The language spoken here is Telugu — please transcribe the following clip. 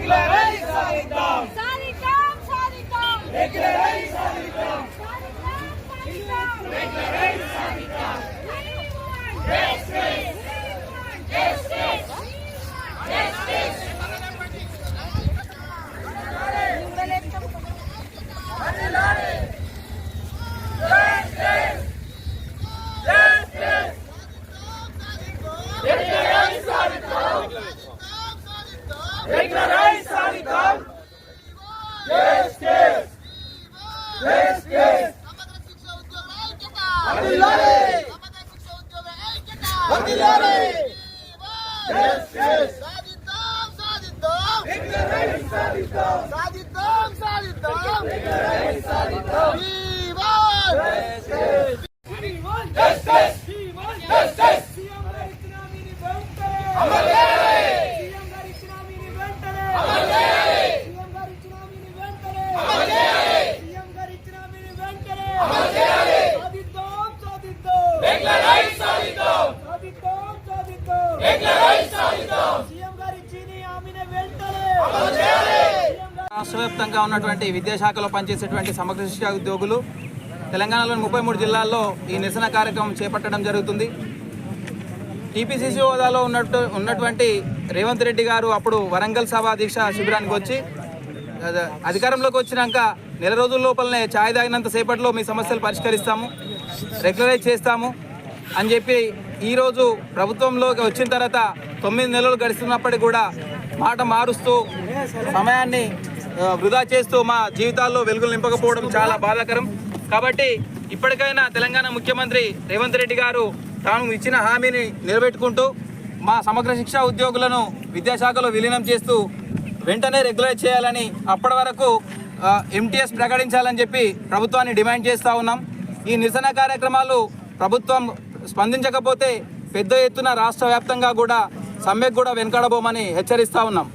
సాధిద్దాం Ignorance Sanikam. Yes, yes. Yes, yes. Adilare. Adilare. Yes, yes. Sadidam, Sadidam. Ignorance Sadidam. Sadidam, Sadidam. Ignorance Sadidam. Viva. Yes, yes. Yes, yes. రాష్ట్రవ్యాప్తంగా ఉన్నటువంటి విద్యాశాఖలో పనిచేసేటువంటి సమగ్ర శిక్షా ఉద్యోగులు తెలంగాణలోని ముప్పై మూడు జిల్లాల్లో ఈ నిరసన కార్యక్రమం చేపట్టడం జరుగుతుంది. టీపీసీసీ హోదాలో ఉన్నట్టు ఉన్నటువంటి రేవంత్ రెడ్డి గారు అప్పుడు వరంగల్ సభా దీక్ష శిబిరానికి వచ్చి అధికారంలోకి వచ్చినాక నెల రోజుల లోపలనే ఛాయ్ తాగినంత సేపట్లో మీ సమస్యలు పరిష్కరిస్తాము రెగ్యులరైజ్ చేస్తాము. అని చెప్పి ఈరోజు ప్రభుత్వంలోకి వచ్చిన తర్వాత తొమ్మిది నెలలు గడిస్తున్నప్పటికీ కూడా మాట మారుస్తూ సమయాన్ని వృధా చేస్తూ మా జీవితాల్లో వెలుగులు నింపకపోవడం చాలా బాధాకరం. కాబట్టి ఇప్పటికైనా తెలంగాణ ముఖ్యమంత్రి రేవంత్ రెడ్డి గారు తాను ఇచ్చిన హామీని నిలబెట్టుకుంటూ మా సమగ్ర శిక్షా ఉద్యోగులను విద్యాశాఖలో విలీనం చేస్తూ వెంటనే రెగ్యులైజ్ చేయాలని అప్పటి వరకు ఎంటీఎస్ ప్రకటించాలని చెప్పి ప్రభుత్వాన్ని డిమాండ్ చేస్తూ ఉన్నాం. ఈ నిరసన కార్యక్రమాలు ప్రభుత్వం స్పందించకపోతే పెద్ద ఎత్తున రాష్ట్ర వ్యాప్తంగా కూడా సమ్మెకు కూడా వెనుకడబోమని హెచ్చరిస్తూ ఉన్నాం.